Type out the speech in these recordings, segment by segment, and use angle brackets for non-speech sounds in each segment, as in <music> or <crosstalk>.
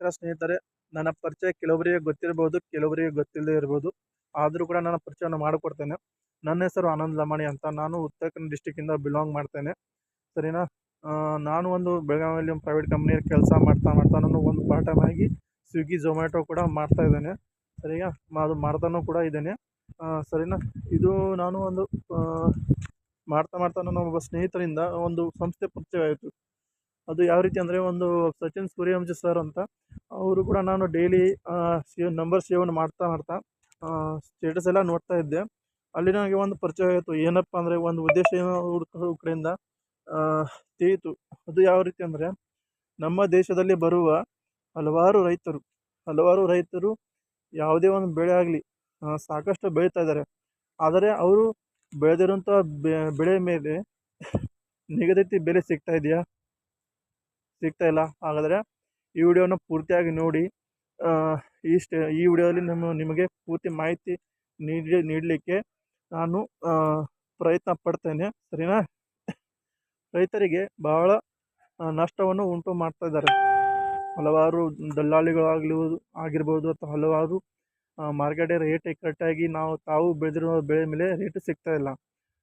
ನಮಸ್ಕಾರ ಸ್ನೇಹಿತರೆ, ನನ್ನ ಪರಿಚಯ ಕೆಲವರಿಗೆ ಗೊತ್ತಿರಬಹುದು ಕೆಲವರಿಗೆ ಗೊತ್ತಿಲ್ಲದೆ ಇರ್ಬೋದು. ಆದರೂ ಕೂಡ ನನ್ನ ಪರಿಚಯವನ್ನು ಮಾಡಿಕೊಡ್ತೇನೆ. ನನ್ನ ಹೆಸರು ಆನಂದ್ ಲಮಾಣಿ ಅಂತ. ನಾನು ಉತ್ತರ ಕನ್ನಡ ಡಿಸ್ಟಿಕ್ಕಿಂದ ಬಿಲಾಂಗ್ ಮಾಡ್ತೇನೆ. ಸರಿನಾ? ನಾನು ಒಂದು ಬೆಳಗಾವಿಯಲ್ಲಿ ಒಂದು ಪ್ರೈವೇಟ್ ಕಂಪ್ನಿಯಲ್ಲಿ ಕೆಲಸ ಮಾಡ್ತಾ ಮಾಡ್ತಾ ನಾನು ಒಂದು ಪಾರ್ಟ್ ಟೈಮ್ ಆಗಿ ಸ್ವಿಗ್ಗಿ ಝೊಮ್ಯಾಟೊ ಕೂಡ ಮಾಡ್ತಾ ಇದ್ದೇನೆ. ಸರಿಯಾ ಅದು ಮಾಡ್ತಾನೂ ಕೂಡ ಇದ್ದೇನೆ. ಸರಿನಾ? ಇದು ನಾನು ಒಂದು ಮಾಡ್ತಾ ಮಾಡ್ತಾ ನನ್ನ ಒಬ್ಬ ಸ್ನೇಹಿತರಿಂದ ಒಂದು ಸಂಸ್ಥೆ ಪರಿಚಯ ಆಯಿತು. ಅದು ಯಾವ ರೀತಿ ಅಂದರೆ ಒಂದು ಸಚಿನ್ ಸೂರ್ಯವಂಶಿ ಸರ್ ಅಂತ, ಅವರು ಕೂಡ ನಾನು ಡೈಲಿ ಸೇವ್ ನಂಬರ್ ಸೇವನ್ ಮಾಡ್ತಾ ಮಾಡ್ತಾ ಸ್ಟೇಟಸ್ ಎಲ್ಲ ನೋಡ್ತಾ ಇದ್ದೆ. ಅಲ್ಲಿ ನನಗೆ ಒಂದು ಪರಿಚಯ ಆಯಿತು. ಏನಪ್ಪ ಅಂದರೆ ಒಂದು ಉದ್ದೇಶ ಏನೋ ಹುಡುಕ ಕಡೆಯಿಂದ ತಿಳಿಯಿತು. ಅದು ಯಾವ ರೀತಿ ಅಂದರೆ, ನಮ್ಮ ದೇಶದಲ್ಲಿ ಬರುವ ಹಲವಾರು ರೈತರು ಹಲವಾರು ರೈತರು ಯಾವುದೇ ಒಂದು ಬೆಳೆ ಆಗಲಿ ಸಾಕಷ್ಟು ಬೆಳೀತಾ ಇದ್ದಾರೆ. ಆದರೆ ಅವರು ಬೆಳೆದಿರುವಂಥ ಬೆಳೆ ಮೇಲೆ ನಿಗದಿತ ಬೆಲೆ ಸಿಗ್ತಾ ಇದೆಯಾ? ಸಿಗ್ತಾ ಇಲ್ಲ. ಹಾಗಾದರೆ ಈ ವಿಡಿಯೋನ ಪೂರ್ತಿಯಾಗಿ ನೋಡಿ. ಈ ಸ್ಟೇ ಈ ವಿಡಿಯೋದಲ್ಲಿ ನಮ್ಮ, ನಿಮಗೆ ಪೂರ್ತಿ ಮಾಹಿತಿ ನೀಡಿ, ನೀಡಲಿಕ್ಕೆ ನಾನು ಪ್ರಯತ್ನ ಪಡ್ತೇನೆ. ಸರಿನಾ? ರೈತರಿಗೆ ಬಹಳ ನಷ್ಟವನ್ನು ಉಂಟು ಮಾಡ್ತಾ ಇದ್ದಾರೆ. ಹಲವಾರು ದಲ್ಲಾಳಿಗಳಾಗಲಿ, ಆಗಿರ್ಬೋದು ಅಥವಾ ಹಲವಾರು ಮಾರ್ಕೆಟ್ ರೇಟ್ ಕರೆಕ್ಟಾಗಿ ನಾವು ತಾವು ಬೆಳೆದಿರೋ ಬೆಳೆ ಮೇಲೆ ರೇಟ್ ಸಿಗ್ತಾ ಇಲ್ಲ.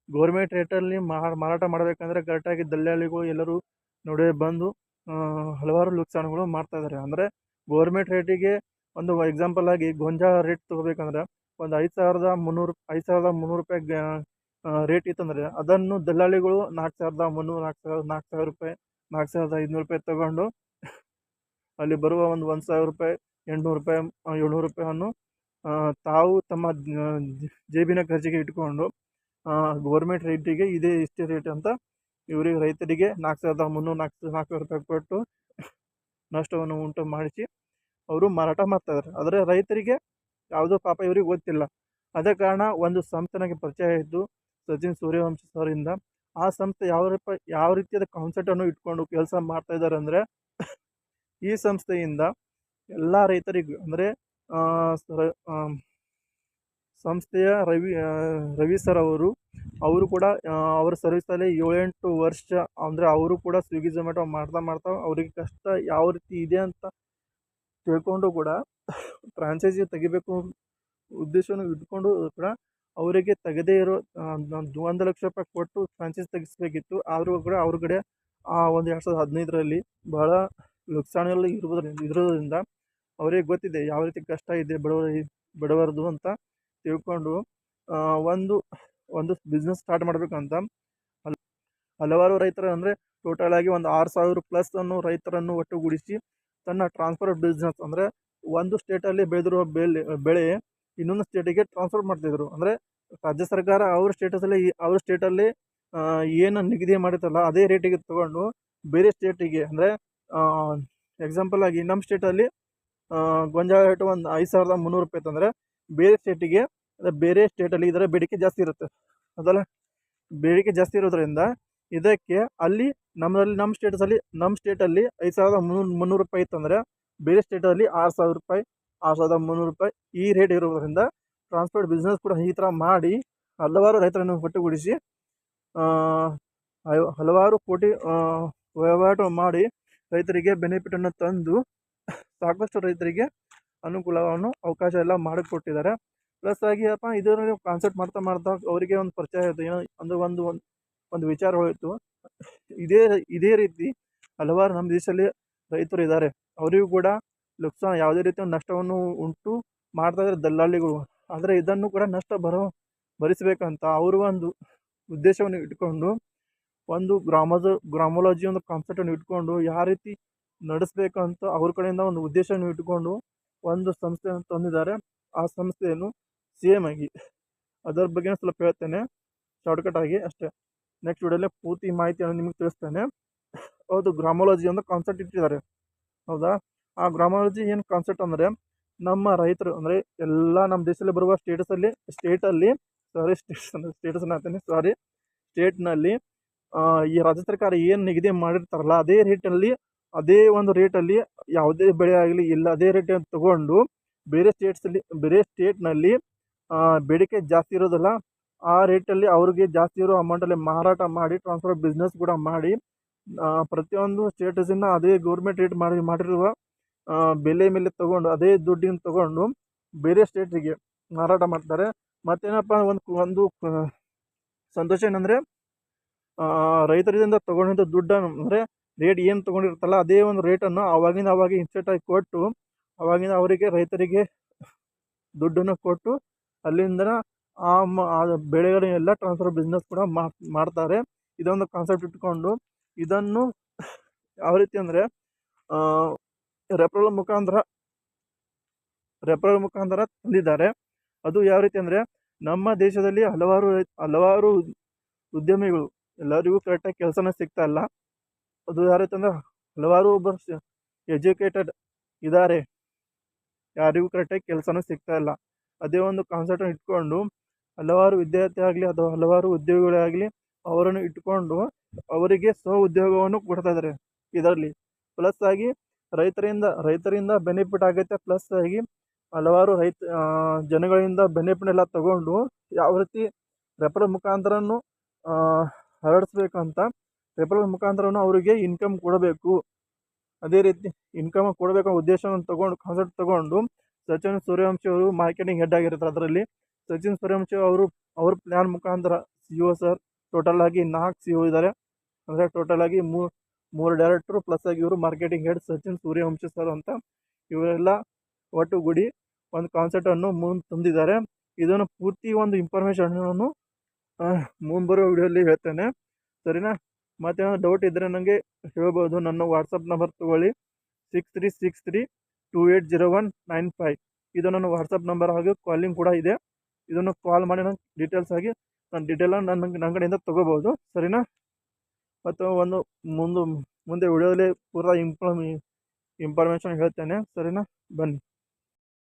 ಗೌರ್ಮೆಂಟ್ ರೇಟಲ್ಲಿ ಮಾರಾಟ ಮಾಡಬೇಕಂದ್ರೆ ಕರೆಕ್ಟಾಗಿ ದಲ್ಲಾಳಿಗಳು ಎಲ್ಲರೂ ನೋಡಿ ಬಂದು ಹಲವಾರು ಲುಕ್ಸಾನುಗಳು ಮಾಡ್ತಾ ಇದ್ದಾರೆ ಅಂದರೆ ಗೌರ್ಮೆಂಟ್ ರೇಟಿಗೆ ಒಂದು ಎಕ್ಸಾಂಪಲ್ ಆಗಿ ಗೊಂಜಾಳ ರೇಟ್ ತೊಗೋಬೇಕಂದ್ರೆ ಒಂದು ಐದು ಸಾವಿರದ ಮುನ್ನೂರು, ಐದು ಸಾವಿರದ ಮುನ್ನೂರು ರೂಪಾಯಿ ರೇಟ್ ಇತ್ತಂದರೆ ಅದನ್ನು ದಲ್ಲಾಳಿಗಳು ನಾಲ್ಕು ಸಾವಿರದ ಮುನ್ನೂರು ನಾಲ್ಕು ಸಾವಿರ ನಾಲ್ಕು ಸಾವಿರ ರೂಪಾಯಿ ನಾಲ್ಕು ಸಾವಿರದ ಐದುನೂರು ರೂಪಾಯಿ ತಗೊಂಡು <laughs> ಅಲ್ಲಿ ಬರುವ ಒಂದು ಒಂದು ಸಾವಿರ ರೂಪಾಯಿ, ಎಂಟುನೂರು ರೂಪಾಯಿ ಏಳ್ನೂರು ರೂಪಾಯಿಯನ್ನು ತಾವು ತಮ್ಮ ಜೇಬಿನ ಖರ್ಚಿಗೆ ಇಟ್ಕೊಂಡು ಗೋರ್ಮೆಂಟ್ ರೇಟಿಗೆ ಇದೇ ಇಷ್ಟೇ ರೇಟ್ ಅಂತ ಇವರಿಗೆ ರೈತರಿಗೆ ನಾಲ್ಕು ಸಾವಿರದ ಮುನ್ನೂರು ನಾಲ್ಕು ನಾಲ್ಕು ಸಾವಿರ ರೂಪಾಯಿ ಕೊಟ್ಟು ನಷ್ಟವನ್ನು ಉಂಟು ಮಾಡಿಸಿ ಅವರು ಮಾರಾಟ ಮಾಡ್ತಾಯಿದ್ದಾರೆ ಆದರೆ ರೈತರಿಗೆ ಯಾವುದೋ ಪಾಪ ಇವರಿಗೆ ಗೊತ್ತಿಲ್ಲ. ಅದೇ ಕಾರಣ ಒಂದು ಸಂಸ್ಥೆ ನನಗೆ ಪರಿಚಯ ಇದ್ದು ಸಚಿನ್ ಸೂರ್ಯವಂಶ ಸರಿಂದ ಆ ಸಂಸ್ಥೆ ಯಾವ ಯಾವ ರೀತಿಯಾದ ಕಾನ್ಸೆಪ್ಟನ್ನು ಇಟ್ಕೊಂಡು ಕೆಲಸ ಮಾಡ್ತಾ ಇದ್ದಾರೆ ಅಂದರೆ ಈ ಸಂಸ್ಥೆಯಿಂದ ಎಲ್ಲ ರೈತರಿಗೂ ಅಂದರೆ ಸಂಸ್ಥೆಯ ರವಿ ರವಿ ಸರ್ ಅವರು ಅವರು ಕೂಡ ಅವ್ರ ಸರ್ವಿಸಲ್ಲಿ ಏಳೆಂಟು ವರ್ಷ, ಅಂದರೆ ಅವರು ಕೂಡ ಸ್ವಿಗ್ಗಿ ಝೊಮ್ಯಾಟೊ ಮಾಡ್ತಾ ಮಾಡ್ತಾ ಅವರಿಗೆ ಕಷ್ಟ ಯಾವ ರೀತಿ ಇದೆ ಅಂತ ತಿಳ್ಕೊಂಡು ಕೂಡ ಫ್ರಾಂಚೈಸಿ ತೆಗಿಬೇಕು ಉದ್ದೇಶವನ್ನು ಇಟ್ಕೊಂಡು ಕೂಡ ಅವರಿಗೆ ತೆಗೆದೇ ಇರೋ ಒಂದು ಲಕ್ಷ ರೂಪಾಯಿ ಕೊಟ್ಟು ಫ್ರಾಂಚೈಸ್ ತೆಗಿಸ್ಬೇಕಿತ್ತು. ಆದರೂ ಕೂಡ ಅವ್ರ ಕಡೆ, ಆ, ಒಂದು ಎರಡು ಸಾವಿರದ ಹದಿನೈದರಲ್ಲಿ ಬಹಳ ನುಕ್ಸಾನೆಲ್ಲ ಇರುವುದರಿಂದ ಇರೋದ್ರಿಂದ ಅವರಿಗೆ ಗೊತ್ತಿದೆ ಯಾವ ರೀತಿ ಕಷ್ಟ ಇದೆ ಬಡವರ, ಬಡವರದು ಅಂತ. ತಿಳ್ಕೊಂಡು ಒಂದು ಒಂದು ಬಿಸ್ನೆಸ್ ಸ್ಟಾರ್ಟ್ ಮಾಡಬೇಕಂತ. ಹಲ್, ಹಲವಾರು ರೈತರು ಅಂದರೆ ಟೋಟಲ್ ಆಗಿ ಒಂದು ಆರು ಸಾವಿರ ಪ್ಲಸ್ ಅನ್ನು ರೈತರನ್ನು ಒಟ್ಟುಗೂಡಿಸಿ ತನ್ನ ಟ್ರಾನ್ಸ್ಫರ್ ಬಿಸ್ನೆಸ್ ಅಂದರೆ ಒಂದು ಸ್ಟೇಟಲ್ಲಿ ಬೆಳೆದಿರುವ ಬೆಳೆ ಬೆಳೆ ಇನ್ನೊಂದು ಸ್ಟೇಟಿಗೆ ಟ್ರಾನ್ಸ್ಫರ್ ಮಾಡ್ತಿದ್ರು. ಅಂದರೆ ರಾಜ್ಯ ಸರ್ಕಾರ ಅವ್ರ ಸ್ಟೇಟಸಲ್ಲಿ ಅವ್ರ ಸ್ಟೇಟಲ್ಲಿ ಏನು ನಿಗದಿ ಮಾಡಿರ್ತಲ್ಲ ಅದೇ ರೇಟಿಗೆ ತಗೊಂಡು ಬೇರೆ ಸ್ಟೇಟಿಗೆ ಅಂದರೆ ಎಕ್ಸಾಂಪಲ್ ಆಗಿ ನಮ್ಮ ಸ್ಟೇಟಲ್ಲಿ ಗೊಂಜಾಳ ರೇಟು ಒಂದು ಐದು ಸಾವಿರದ ಮುನ್ನೂರು ರೂಪಾಯಿ ತಂದರೆ ಬೇರೆ ಸ್ಟೇಟಿಗೆ ಅದೇ ಬೇರೆ ಸ್ಟೇಟಲ್ಲಿ ಇದರ ಬೇಡಿಕೆ ಜಾಸ್ತಿ ಇರುತ್ತೆ. ಅದಲ್ಲ, ಬೇಡಿಕೆ ಜಾಸ್ತಿ ಇರೋದ್ರಿಂದ ಇದಕ್ಕೆ ಅಲ್ಲಿ ನಮ್ಮಲ್ಲಿ ನಮ್ಮ ಸ್ಟೇಟಸಲ್ಲಿ ನಮ್ಮ ಸ್ಟೇಟಲ್ಲಿ ಐದು ಸಾವಿರದ ಮುನ್ನೂರು ಮುನ್ನೂರು ರೂಪಾಯಿ ಇತ್ತಂದರೆ ಬೇರೆ ಸ್ಟೇಟಲ್ಲಿ ಆರು ಸಾವಿರ ರೂಪಾಯಿ, ಆರು ಸಾವಿರದ ಮುನ್ನೂರು ರೂಪಾಯಿ ಈ ರೇಟ್ ಇರೋದ್ರಿಂದ ಟ್ರಾನ್ಸ್ಪೋರ್ಟ್ ಬಿಸ್ನೆಸ್ ಕೂಡ ಈ ಥರ ಮಾಡಿ ಹಲವಾರು ರೈತರನ್ನು ಒಟ್ಟುಗೂಡಿಸಿ ಹಲವಾರು ಕೋಟಿ ವಹಿವಾಟು ಮಾಡಿ ರೈತರಿಗೆ ಬೆನಿಫಿಟನ್ನು ತಂದು ಸಾಕಷ್ಟು ರೈತರಿಗೆ ಅನುಕೂಲವನ್ನು ಅವಕಾಶ ಎಲ್ಲ ಮಾಡಿಕೊಟ್ಟಿದ್ದಾರೆ. ಪ್ಲಸ್ ಆಗಿ ಅಪ್ಪ ಇದರಲ್ಲಿ ಕಾನ್ಸೆಪ್ಟ್ ಮಾಡ್ತಾ ಮಾಡ್ತಾ ಅವರಿಗೆ ಒಂದು ಪರಿಚಯ ಆಯಿತು. ಏನೋ ಒಂದು ಒಂದು ಒಂದು ವಿಚಾರ ಹೋಯಿತು. ಇದೇ ಇದೇ ರೀತಿ ಹಲವಾರು ನಮ್ಮ ದೇಶದಲ್ಲಿ ರೈತರು ಇದ್ದಾರೆ. ಅವರಿಗೂ ಕೂಡ ನುಕ್ಸಾನ ಯಾವುದೇ ರೀತಿಯ ನಷ್ಟವನ್ನು ಉಂಟು ಮಾಡ್ತಾ ಇದ್ದಾರೆ ದಲ್ಲಾಳಿಗಳು. ಆದರೆ ಇದನ್ನು ಕೂಡ ನಷ್ಟ ಬರೋ, ಭರಿಸಬೇಕಂತ ಅವರು ಒಂದು ಉದ್ದೇಶವನ್ನು ಇಟ್ಕೊಂಡು, ಒಂದು ಗ್ರಾಮದ ಗ್ರಾಮೋಲಜಿ ಒಂದು ಕಾನ್ಸೆಪ್ಟನ್ನು ಇಟ್ಕೊಂಡು, ಯಾವ ರೀತಿ ನಡೆಸಬೇಕಂತ ಅವ್ರ ಕಡೆಯಿಂದ ಒಂದು ಉದ್ದೇಶವನ್ನು ಇಟ್ಟುಕೊಂಡು ಒಂದು ಸಂಸ್ಥೆಯನ್ನು ತಂದಿದ್ದಾರೆ. ಆ ಸಂಸ್ಥೆಯನ್ನು ಸಿ ಎಂ ಆಗಿ, ಅದರ ಬಗ್ಗೆ ಸ್ವಲ್ಪ ಹೇಳ್ತೇನೆ. ಶಾರ್ಟ್ಕಟ್ ಆಗಿ ಅಷ್ಟೇ. ನೆಕ್ಸ್ಟ್ ವಿಡಿಯೋಲ್ಲೇ ಪೂರ್ತಿ ಮಾಹಿತಿಯನ್ನು ನಿಮಗೆ ತಿಳಿಸ್ತೇನೆ. ಹೌದು, ಗ್ರಾಮಾಲಜಿ ಅಂತ ಕಾನ್ಸೆಪ್ಟ್ ಇಟ್ಟಿದ್ದಾರೆ. ಹೌದಾ? ಆ ಗ್ರಾಮಾಲಜಿ ಏನು ಕಾನ್ಸೆಪ್ಟ್ ಅಂದರೆ ನಮ್ಮ ರೈತರು, ಅಂದರೆ ಎಲ್ಲ ನಮ್ಮ ದೇಶದಲ್ಲಿ ಬರುವ ಸ್ಟೇಟಸಲ್ಲಿ ಸ್ಟೇಟಲ್ಲಿ ಸಾರಿ ಸ್ಟೇಟ್ಸ್ ಸ್ಟೇಟಸ್ ಹೇಳ್ತೇನೆ ಸಾರಿ ಸ್ಟೇಟ್ನಲ್ಲಿ ಈ ರಾಜ್ಯ ಸರ್ಕಾರ ಏನು ನಿಗದಿ ಮಾಡಿರ್ತಾರಲ್ಲ, ಅದೇ ರೇಟಲ್ಲಿ ಅದೇ ಒಂದು ರೇಟಲ್ಲಿ ಯಾವುದೇ ಬೆಳೆ ಆಗಲಿ ಇಲ್ಲ, ಅದೇ ರೇಟನ್ನು ತಗೊಂಡು ಬೇರೆ ಸ್ಟೇಟ್ಸಲ್ಲಿ ಬೇರೆ ಸ್ಟೇಟ್ನಲ್ಲಿ ಬೇಡಿಕೆ ಜಾಸ್ತಿ ಇರೋದಲ್ಲ, ಆ ರೇಟಲ್ಲಿ ಅವ್ರಿಗೆ ಜಾಸ್ತಿ ಇರೋ ಅಮೌಂಟಲ್ಲಿ ಮಾರಾಟ ಮಾಡಿ ಟ್ರಾನ್ಸ್ಫರ್ ಬಿಸ್ನೆಸ್ ಕೂಡ ಮಾಡಿ ಪ್ರತಿಯೊಂದು ಸ್ಟೇಟಸಿನ ಅದೇ ಗೌರ್ಮೆಂಟ್ ರೇಟ್ ಮಾಡಿ, ಮಾಡಿರುವ ಬೆಲೆ ಮೇಲೆ ತಗೊಂಡು, ಅದೇ ದುಡ್ಡಿನ ತಗೊಂಡು ಬೇರೆ ಸ್ಟೇಟಿಗೆ ಮಾರಾಟ ಮಾಡ್ತಾರೆ. ಮತ್ತೇನಪ್ಪ ಒಂದು ಒಂದು ಸಂತೋಷ ಏನಂದರೆ ರೈತರಿಂದ ತೊಗೊಂಡಿದ್ದ ದುಡ್ಡನ್ನು, ಅಂದರೆ ರೇಟ್ ಏನು ತೊಗೊಂಡಿರ್ತಲ್ಲ ಅದೇ ಒಂದು ರೇಟನ್ನು ಆವಾಗಿಂದ ಆವಾಗ ಇನ್ಸ್ಟೆಂಟಾಗಿ ಕೊಟ್ಟು, ಅವಾಗಿಂದ ಅವರಿಗೆ ರೈತರಿಗೆ ದುಡ್ಡನ್ನು ಕೊಟ್ಟು, ಅಲ್ಲಿಂದ ಆ ಬೆಳೆಗಳನ್ನೆಲ್ಲ ಟ್ರಾನ್ಸ್ಫರ್ ಬಿಸ್ನೆಸ್ ಕೂಡ ಮಾಡ್ತಾರೆ. ಇದೊಂದು ಕಾನ್ಸೆಪ್ಟ್ ಇಟ್ಕೊಂಡು ಇದನ್ನು ಯಾವ ರೀತಿ ಅಂದರೆ ರೆಫರಲ್ ಮುಖಾಂತರ ರೆಫರಲ್ ಮುಖಾಂತರ ತಂದಿದ್ದಾರೆ. ಅದು ಯಾವ ರೀತಿ ಅಂದರೆ, ನಮ್ಮ ದೇಶದಲ್ಲಿ ಹಲವಾರು ಹಲವಾರು ಉದ್ಯಮಿಗಳು ಎಲ್ಲರಿಗೂ ಕರೆಕ್ಟಾಗಿ ಕೆಲಸನ ಸಿಗ್ತಾ ಇಲ್ಲ. ಅದು ಯಾರೈತಂದ್ರೆ ಹಲವಾರು ಒಬ್ಬರು ಎಜುಕೇಟೆಡ್ ಇದ್ದಾರೆ ಯಾರಿಗೂ ಕರೆಕ್ಟಾಗಿ ಕೆಲಸನೂ ಸಿಗ್ತಾ ಇಲ್ಲ. ಅದೇ ಒಂದು ಕಾನ್ಸೆಪ್ಟನ್ನು ಇಟ್ಕೊಂಡು ಹಲವಾರು ವಿದ್ಯಾರ್ಥಿ ಆಗಲಿ ಅಥವಾ ಹಲವಾರು ಉದ್ಯೋಗಿಗಳೇ ಆಗಲಿ ಅವರನ್ನು ಇಟ್ಕೊಂಡು ಅವರಿಗೆ ಸ್ವ ಉದ್ಯೋಗವನ್ನು ಕೊಡ್ತಾ ಇದ್ದಾರೆ ಇದರಲ್ಲಿ. ಪ್ಲಸ್ ಆಗಿ ರೈತರಿಂದ ರೈತರಿಂದ ಬೆನಿಫಿಟ್ ಆಗುತ್ತೆ. ಪ್ಲಸ್ ಆಗಿ ಹಲವಾರು ರೈತ ಜನಗಳಿಂದ ಬೆನಿಫಿಟ್ನೆಲ್ಲ ತಗೊಂಡು ಯಾವ ರೀತಿ ರೆಫರ್ ಮುಖಾಂತರನ್ನು ಹರಡಿಸ್ಬೇಕಂತ ರೆಫರಲ್ ಮುಖಾಂತರನು ಅವರಿಗೆ ಇನ್ಕಮ್ ಕೊಡಬೇಕು. ಅದೇ ರೀತಿ ಇನ್ಕಮ್ ಕೊಡಬೇಕು ಉದ್ದೇಶವನ್ನು ತಗೊಂಡು ಕಾನ್ಸೆಪ್ಟ್ ತಗೊಂಡು ಸಚಿನ್ ಸೂರ್ಯವಂಶಿ ಅವರು ಮಾರ್ಕೆಟಿಂಗ್ ಹೆಡ್ ಆಗಿರ್ತಾರೆ ಅದರಲ್ಲಿ. ಸಚಿನ್ ಸೂರ್ಯವಂಶಿ ಅವರು ಅವ್ರ ಪ್ಲ್ಯಾನ್ ಮುಖಾಂತರ ಸಿ ಒ ಸರ್ ಟೋಟಲ್ ಆಗಿ ನಾಲ್ಕು ಸಿ ಒ ಇದ್ದಾರೆ. ಅಂದರೆ ಟೋಟಲ್ ಆಗಿ ಮೂರು ಮೂರು ಡೈರೆಕ್ಟ್ರು ಪ್ಲಸ್ ಆಗಿ ಇವರು marketing head Sachin Suryavanshi sir ಅಂತ ಇವರೆಲ್ಲ ಒಟ್ಟುಗೂಡಿ ಒಂದು ಕಾನ್ಸೆಪ್ಟನ್ನು ಮುಂದೆ ತಂದಿದ್ದಾರೆ. ಇದನ್ನು ಪೂರ್ತಿ ಒಂದು ಇನ್ಫಾರ್ಮೇಷನನ್ನು ಮುಂಬರುವ ವಿಡಿಯೋಲಿ ಹೇಳ್ತೇನೆ. ಸರಿನಾ? ಮತ್ತೇನಾದ್ರು ಡೌಟ್ ಇದ್ದರೆ ನನಗೆ ಹೇಳ್ಬೋದು. ನನ್ನ ವಾಟ್ಸಪ್ ನಂಬರ್ ತೊಗೊಳ್ಳಿ. Six three six three two eight zero one nine five ಇದು ನನ್ನ ವಾಟ್ಸಪ್ ನಂಬರ್ ಹಾಗೂ ಕಾಲಿಂಗ್ ಕೂಡ ಇದೆ. ಇದನ್ನು ಕಾಲ್ ಮಾಡಿ ನಂಗೆ ಡೀಟೇಲ್ಸ್ ಆಗಿ ನನ್ನ ಡೀಟೇಲನ್ನು ನನ್ನ ನನ್ನ ಕಡೆಯಿಂದ ತೊಗೋಬೋದು. ಸರಿನಾ? ಮತ್ತು ಒಂದು ಮುಂದೆ ಮುಂದೆ ವಿಡಿಯೋದಲ್ಲಿ ಪೂರಾ ಇಂಪ್ಲಮಿ ಇಂಫಾರ್ಮೇಷನ್ ಹೇಳ್ತೇನೆ. ಸರಿನಾ? ಬನ್ನಿ.